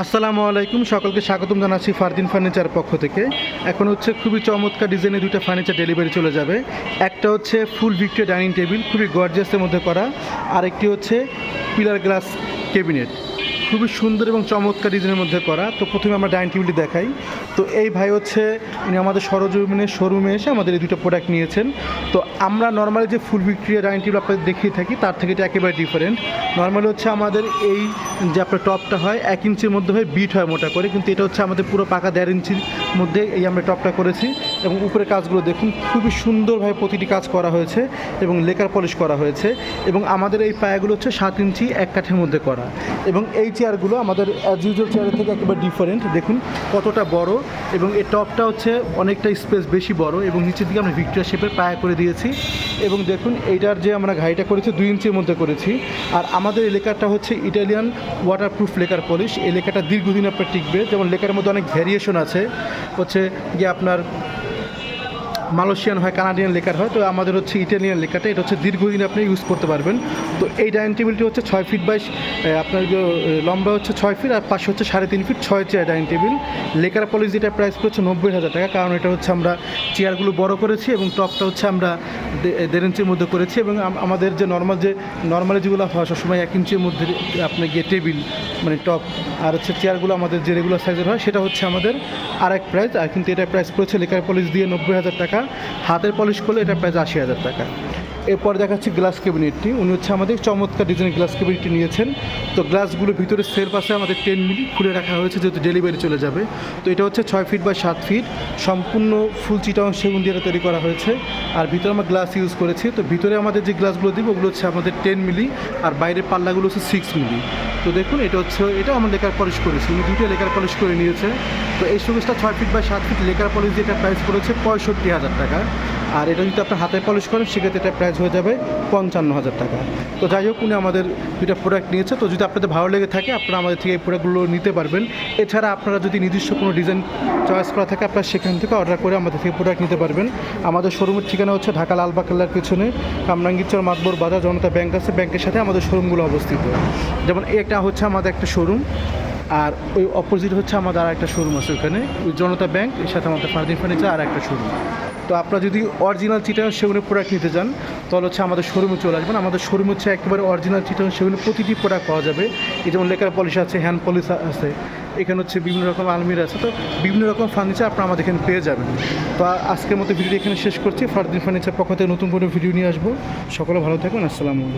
আসসালামু আলাইকুম, সকলকে স্বাগতম জানাচ্ছি ফারদিন ফার্নিচার পক্ষ থেকে। এখন হচ্ছে খুবই চমৎকার ডিজাইনের দুটো ফার্নিচার ডেলিভারি চলে যাবে। একটা হচ্ছে ফুল ভিক্টোরিয়া ডাইনিং টেবিল খুবই গর্জিয়াসের মধ্যে করা। আরেকটি হচ্ছে পিলার গ্লাস ক্যাবিনেট খুবই সুন্দর এবং চমৎকার ডিজাইনের মধ্যে করা। তো প্রথমে আমরা ডাইনিং টেবিলটি দেখাই। তো এই ভাই হচ্ছে, উনি আমাদের সরজমিনের শোরুমে এসে আমাদের এই দুটো প্রোডাক্ট নিয়েছেন। তো আমরা নর্মালি যে ফুল ভিক্টোরিয়া ডাইনিং টেবিল আপনাদের দেখিয়ে থাকি, তার থেকে এটা একেবারে ডিফারেন্ট নর্মালি হচ্ছে আমাদের এই যে আপনার টপটা হয়, এক ইঞ্চির মধ্যে হয় বিট হয় মোটা করে, কিন্তু এটা হচ্ছে আমাদের পুরো পাকা দেড় ইঞ্চির মধ্যে এই আমরা টপটা করেছি। এবং উপরে কাজগুলো দেখুন, খুবই সুন্দরভাবে প্রতিটি কাজ করা হয়েছে এবং লেকার পলিশ করা হয়েছে। এবং আমাদের এই পায়াগুলো হচ্ছে সাত ইঞ্চি এক কাঠের মধ্যে করা। এবং এই চেয়ারগুলো আমাদের অ্যাজ ইউজুয়াল চেয়ারের থেকে একেবারে ডিফারেন্ট দেখুন কতটা বড় এবং এই টপটা হচ্ছে অনেকটা স্পেস বেশি বড় এবং নিচের দিকে আমরা ভিক্টোরিয়া শেপের পায়া করে দিয়েছি। এবং দেখুন এইটার যে আমরা ঘাইটা করেছি, দুই ইঞ্চির মধ্যে করেছি। আর আমাদের এই লেকারটা হচ্ছে ইটালিয়ান ওয়াটারপ্রুফ লেকার পলিশ এই লেখাটা দীর্ঘদিন আপনার টিকবে। যেমন লেকার মধ্যে অনেক ভ্যারিয়েশন আছে। হচ্ছে গিয়ে আপনার মালয়েশিয়ান হয় কানাডিয়ান লেকার হয়। তো আমাদের হচ্ছে ইটালিয়ান লেখাটা এটা হচ্ছে দীর্ঘদিন আপনি ইউজ করতে পারবেন। তো এই ডাইনিং টেবিলটি হচ্ছে ছয় ফিট বাই আপনার যে, লম্বা হচ্ছে ছয় ফিট আর পাশে হচ্ছে সাড়ে তিন ফিট ছয় chair dining table lacquer polish যেটা প্রাইস করছে নব্বই হাজার টাকা। কারণ এটা হচ্ছে আমরা চেয়ারগুলো বড় করেছি এবং টপটা হচ্ছে আমরা দেড় ইঞ্চির মধ্যে করেছি এবং আমাদের যে নর্মাল যে নর্মালি যেগুলো হয় সবসময় এক ইঞ্চির মধ্যে আপনার গিয়ে টেবিল মানে টপ আর হচ্ছে চেয়ারগুলো আমাদের যে রেগুলার সাইজের হয়, সেটা হচ্ছে আমাদের আরেক প্রাইস আর কিন্তু এটা প্রাইস পড়েছে লেকার পলিশ দিয়ে নব্বই হাজার টাকা, হাতের পলিশ করলে এটা প্রাইস আশি হাজার টাকা। এরপর দেখাচ্ছি গ্লাস ক্যাবিনেটটি উনি হচ্ছে আমাদের চমৎকার ডিজাইনের গ্লাস ক্যাবিনেটটি নিয়েছেন। তো গ্লাসগুলো ভিতরে সেল পাশে আমাদের টেন মিলি, খুলে রাখা হয়েছে যেহেতু ডেলিভারি চলে যাবে। তো এটা হচ্ছে ছয় ফিট বা সাত ফিট সম্পূর্ণ ফুল চিটাং সেগুন দিয়ে তৈরি করা হয়েছে। আর ভিতরে আমরা গ্লাস ইউজ করেছি। তো ভিতরে আমাদের যে গ্লাসগুলো দিব, ওগুলো হচ্ছে আমাদের টেন মিলি, আর বাইরের পাল্লাগুলো হচ্ছে সিক্স মিলি। তো দেখুন, এটা হচ্ছে এটা আমার লেকার পলিশ করেছি। উনি দুটো লেকার পলিশ করে নিয়েছে। তো এই শোকেসটা ছয় ফিট বা সাত ফিট লেকার পলিশ যেটা প্রাইস করেছে পঁয়ষট্টি হাজার টাকা। আর এটা যদি আপনার হাতে পলিশ করেন, সেক্ষেত্রে এটা প্রাইস হয়ে যাবে পঞ্চান্ন হাজার টাকা। তো যাই হোক, উনি আমাদের দুইটা প্রোডাক্ট নিয়েছে। তো যদি আপনাদের ভালো লেগে থাকে, আপনারা আমাদের থেকে এই প্রোডাক্টগুলো নিতে পারবেন। এছাড়া আপনারা যদি নিজস্ব কোনো ডিজাইন চয়েস করা থাকে, আপনারা সেখান থেকে অর্ডার করে আমাদের থেকে প্রোডাক্ট নিতে পারবেন। আমাদের শোরুমের ঠিকানা হচ্ছে ঢাকা লালবাগ কেল্লার পিছনে, কামরাঙ্গীরচর মাতবর বাজার, জনতা ব্যাংক আছে। ব্যাংকের সাথে আমাদের শোরুমগুলো অবস্থিত। যেমন এটা হচ্ছে আমাদের একটা শোরুম আর ওই অপোজিট হচ্ছে আমাদের আর একটা শোরুম আছে ওখানে, ওই জনতা ব্যাংক, এর সাথে আমাদের ফার্দিন ফার্নিচার আর একটা শোরুম তো আপনারা যদি অরিজিনাল চিটাং সেগুনের প্রোডাক্ট নিতে চান, তাহলে হচ্ছে আমাদের শোরুমে চলে আসবেন। আমাদের শোরুম হচ্ছে একেবারে অরিজিনাল চিটাং সেগুনের প্রতিটি প্রোডাক্ট পাওয়া যাবে। এই যেমন লেকার পলিশ আছে হ্যান্ড পলিশ আছে, এখানে হচ্ছে বিভিন্ন রকম আলমিরা আছে, তো বিভিন্ন রকম ফার্নিচার আপনারা আমাদের এখানে পেয়ে যাবেন। তো আজকের মতো ভিডিও এখানে শেষ করছি। ফার্দিন ফার্নিচার পক্ষ থেকে নতুন করে ভিডিও নিয়ে আসব। সকলে ভালো থাকুন আসসালামু আলাইকুম।